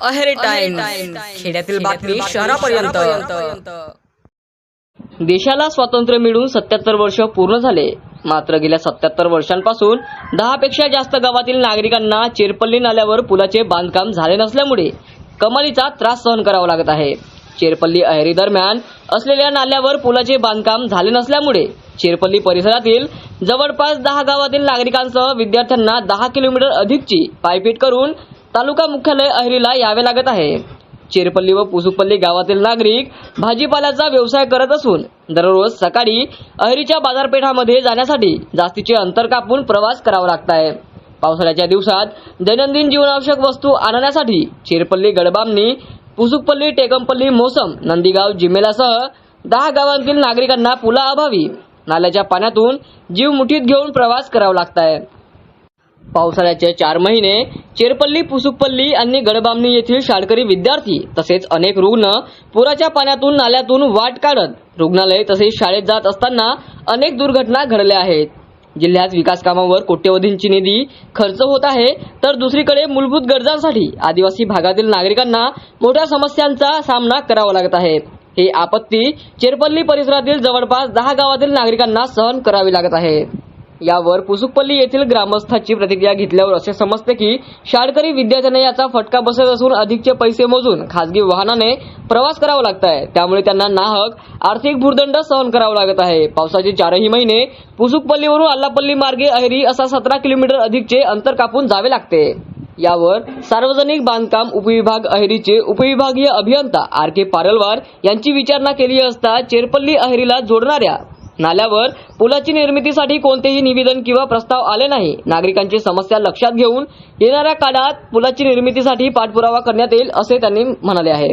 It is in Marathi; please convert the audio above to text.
अहेरी टाइम खेड्यातील बातमी शहरापर्यंत. देशाला स्वातंत्र्य मिळून सत्याहत्तर वर्ष पूर्ण झाले. मात्र गेल्या सत्याहत्तर वर्षांपासून दहा पेक्षा जास्त गावातील नागरिकांना चेरपल्ली नाल्यावर पुलाचे बांधकाम झाले नसल्यामुळे कमालीचा त्रास सहन करावा लागत आहे. चेरपल्ली अहेरी दरम्यान असलेल्या नाल्यावर पुलाचे बांधकाम झाले नसल्यामुळे चेरपल्ली परिसरातील जवळपास दहा गावातील नागरिकांसह विद्यार्थ्यांना दहा किलोमीटर अधिकची पायपीट करून तालुका मुख्यालय अहेरीला यावे लागत आहे. चेरपल्ली व पुसुपल्ली गावातील नागरिक भाजीपाल्याचा व्यवसाय करत असून दररोज सकाळी अहिरीच्या बाजारपेठामध्ये जाण्यासाठी जास्तीचे अंतर कापून प्रवास करावा लागत आहे पावसाळ्याच्या दिवसात दैनंदिन जीवनावश्यक वस्तू आणण्यासाठी चेरपल्ली गडबामनी पुसुकपल्ली टेकमपल्ली मोसम नंदीगाव जिमेलासह दहा गावांतील नागरिकांना पुलाअभावी नाल्याच्या पाण्यातून जीव मुठीत घेऊन प्रवास करावा लागत आहे पावसाळ्याचे चार महिने चेरपल्ली पुसुकपल्ली आणि गडबामणी येथील शाळकरी विद्यार्थी तसेच अनेक रुग्ण पुराच्या पाण्यातून नाल्यातून वाट काढत रुग्णालय तसेच शाळेत जात असताना अनेक दुर्घटना घडल्या आहेत. जिल्ह्यात विकास कामावर कोट्यवधींची निधी खर्च होत आहे तर दुसरीकडे मूलभूत गरजांसाठी आदिवासी भागातील नागरिकांना मोठ्या समस्यांचा सामना करावा लागत आहे. ही आपत्ती चेरपल्ली परिसरातील जवळपास दहा गावातील नागरिकांना सहन करावी लागत आहे. यावर पुसुकपल्ली येथील ग्रामस्थाची प्रतिक्रिया घेतल्यावर असे समजते की शाळकरी विद्यार्थ्यांना याचा फटका बसत असून अधिकचे पैसे मोजून खासगी वाहनाने प्रवास करावा लागत आहे. त्यामुळे त्यांना नाहक आर्थिक भूर्दंड सहन करावा लागत आहे. पावसाचे चारही महिने पुसुकपल्लीवरून अल्लापल्ली मार्गे अहेरी असा सतरा किलोमीटर अधिकचे अंतर कापून जावे लागते. यावर सार्वजनिक बांधकाम उपविभाग अहेरीचे उपविभागीय अभियंता आर के पारलवार यांची विचारणा केली असता चेरपल्ली अहेरीला जोडणाऱ्या नाल्यावर पुलाची निर्मितीसाठी कोणतेही निवेदन किंवा प्रस्ताव आले नाही. नागरिकांची समस्या लक्षात घेऊन येणाऱ्या काळात पुलाची निर्मितीसाठी पाठपुरावा करण्यात येईल असे त्यांनी म्हणाले आहे.